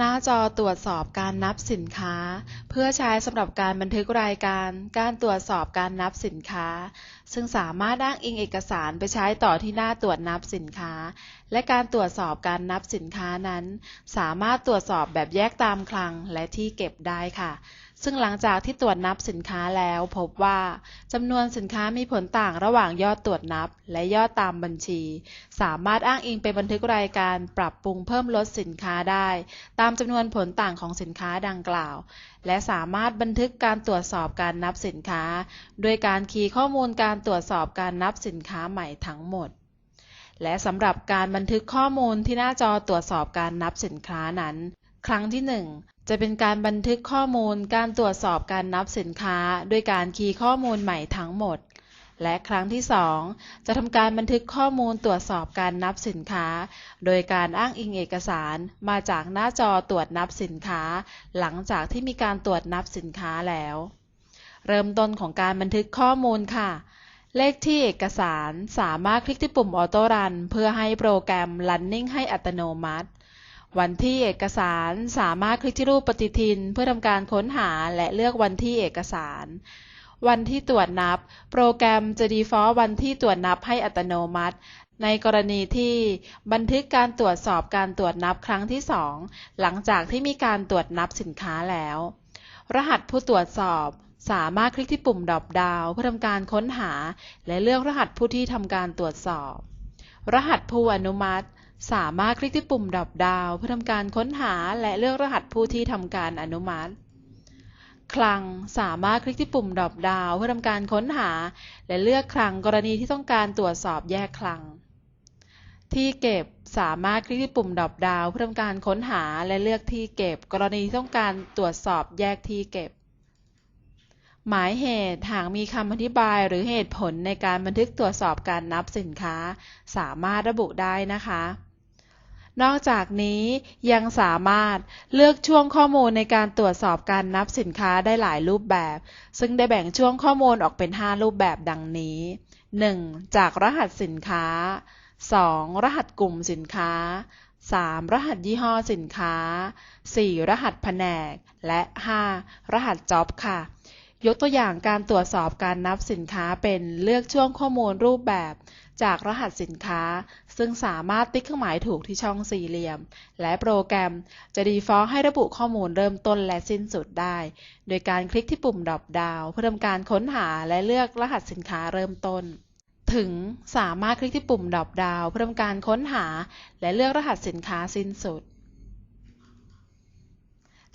หน้าจอตรวจสอบการนับสินค้า เพื่อใช้สำหรับการบันทึกรายการ การตรวจสอบการนับสินค้า ซึ่งสามารถอ้างอิงเอกสารไปใช้ต่อที่หน้าตรวจนับสินค้า และการตรวจสอบการนับสินค้านั้น สามารถตรวจสอบแบบแยกตามคลังและที่เก็บได้ค่ะ ซึ่งหลังจากที่ตรวจนับสินค้าแล้วพบว่าจำนวนสินค้ามีผลต่างระหว่างยอดตรวจนับ และยอดตามบัญชี สามารถอ้างอิงไปบันทึกรายการปรับปรุงเพิ่มลดสินค้าได้ ตามจำนวนผลต่างของสินค้าดังกล่าว และสามารถบันทึกการตรวจสอบการนับสินค้า โดยการคีย์ข้อมูลการตรวจสอบการนับสินค้าใหม่ทั้งหมดและสำหรับการบันทึกข้อมูลที่หน้าจอตรวจสอบการนับสินค้านั้น ครั้งที่ 1 จะเป็นการบันทึกข้อมูลการตรวจสอบการนับสินค้า ด้วยการคีย์ข้อมูลใหม่ทั้งหมด และครั้งที่ 2 จะทำการบันทึกข้อมูลตรวจสอบการนับสินค้า โดยการอ้างอิงเอกสารมาจากหน้าจอตรวจนับสินค้า หลังจากที่มีการตรวจนับสินค้าแล้ว เริ่มต้นของการบันทึกข้อมูลค่ะเลขที่เอกสารสามารถคลิกที่ปุ่มออโต้รันเพื่อให้โปรแกรม Running ให้อัตโนมัติ วันที่เอกสารสามารถคลิกที่รูปปฏิทิน เพื่อทำการค้นหาและเลือกวันที่เอกสาร วันที่ตรวจนับ โปรแกรมจะ default วันที่ตรวจนับให้อัตโนมัติ ในกรณีที่บันทึกการตรวจสอบการตรวจนับครั้งที่ 2 หลังจากที่มีการตรวจนับสินค้าแล้ว รหัสผู้ตรวจสอบสามารถคลิกที่ปุ่มดรอปดาวเพื่อทำการค้นหา และเลือกรหัสผู้ที่ทำการตรวจสอบ รหัสผู้อนุมัติ สามารถคลิกที่ปุ่มดรอปดาวเพื่อทำการค้นหาและเลือกรหัสผู้ที่ทำการอนุมัติ คลังสามารถคลิกที่ปุ่มดรอปดาวเพื่อทำการค้นหา และเลือกคลังกรณีที่ต้องการตรวจสอบแยกคลัง ที่เก็บสามารถคลิกที่ปุ่มดรอปดาวเพื่อทำการค้นหาและเลือกที่เก็บ กรณีที่ต้องการตรวจสอบแยกที่เก็บ หมายเหตุหากมีคำอธิบายหรือเหตุผลในการบันทึกตรวจสอบการนับสินค้า สามารถระบุได้นะคะ นอกจากนี้ยังสามารถเลือกช่วงข้อมูลในการตรวจสอบการนับสินค้าได้หลายรูปแบบ ซึ่งได้แบ่งช่วงข้อมูลออกเป็น 5 รูปแบบดังนี้ 1. จากรหัสสินค้า 2. รหัสกลุ่มสินค้า 3. รหัสยี่ห้อสินค้า 4. รหัสแผนก และ 5. รหัสจ็อบค่ะ ยกตัวอย่างการตรวจสอบการนับสินค้าเป็นเลือกช่วงข้อมูลรูปแบบ จากรหัสสินค้า ซึ่งสามารถติ๊กเครื่องหมายถูกที่ช่องสี่เหลี่ยม และโปรแกรมจะ default ให้ระบุข้อมูลเริ่มต้นและสิ้นสุดได้ โดยการคลิกที่ปุ่มดรอปดาวเพื่อทำการค้นหาและเลือกรหัสสินค้าเริ่มต้น ถึงสามารถคลิกที่ปุ่มดรอปดาวเพื่อทำการค้นหา และเลือกรหัสสินค้าสิ้นสุด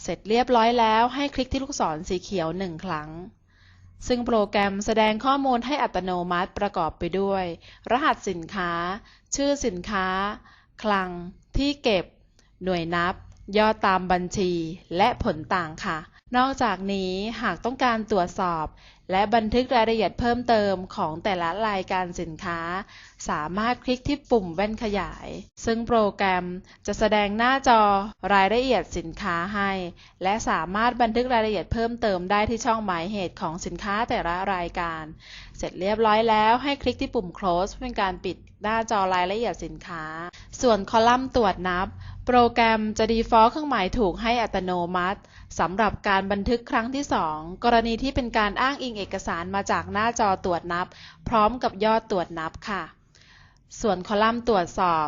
เสร็จเรียบร้อยแล้วให้คลิกที่ลูกศรสีเขียวหนึ่งครั้ง ซึ่งโปรแกรมแสดงข้อมูลให้อัตโนมัติประกอบไปด้วย รหัสสินค้า ชื่อสินค้า คลัง ที่เก็บ หน่วยนับ ยอดตามบัญชี และผลต่างค่ะ นอกจากนี้หากต้องการตรวจสอบ และบันทึกรายละเอียดเพิ่มเติมของแต่ละรายการสินค้า สามารถคลิกที่ปุ่มแว่นขยาย ซึ่งโปรแกรมจะแสดงหน้าจอรายละเอียดสินค้าให้ และสามารถบันทึกรายละเอียดเพิ่มเติมได้ที่ช่องหมายเหตุของสินค้าแต่ละรายการ เสร็จเรียบร้อยแล้วให้คลิกที่ปุ่ม close เพื่อเป็นการปิดหน้าจอรายละเอียดสินค้า ส่วนคอลัมน์ตรวจนับ โปรแกรมจะ default เครื่องหมายถูกให้อัตโนมัติสำหรับการบันทึกครั้งที่ 2 กรณีที่เป็นการอ้างอิงเอกสารมาจากหน้าจอตรวจนับ พร้อมกับยอดตรวจนับค่ะ ส่วนคอลัมน์ตรวจสอบ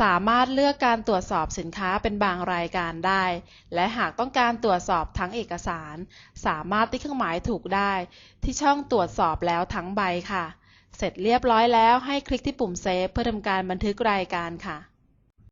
สามารถเลือกการตรวจสอบสินค้าเป็นบางรายการได้ และหากต้องการตรวจสอบทั้งเอกสาร สามารถติ๊กเครื่องหมายถูกได้ ที่ช่องตรวจสอบแล้วทั้งใบค่ะ เสร็จเรียบร้อยแล้วให้คลิกที่ปุ่มเซฟเพื่อทำการบันทึกรายการค่ะ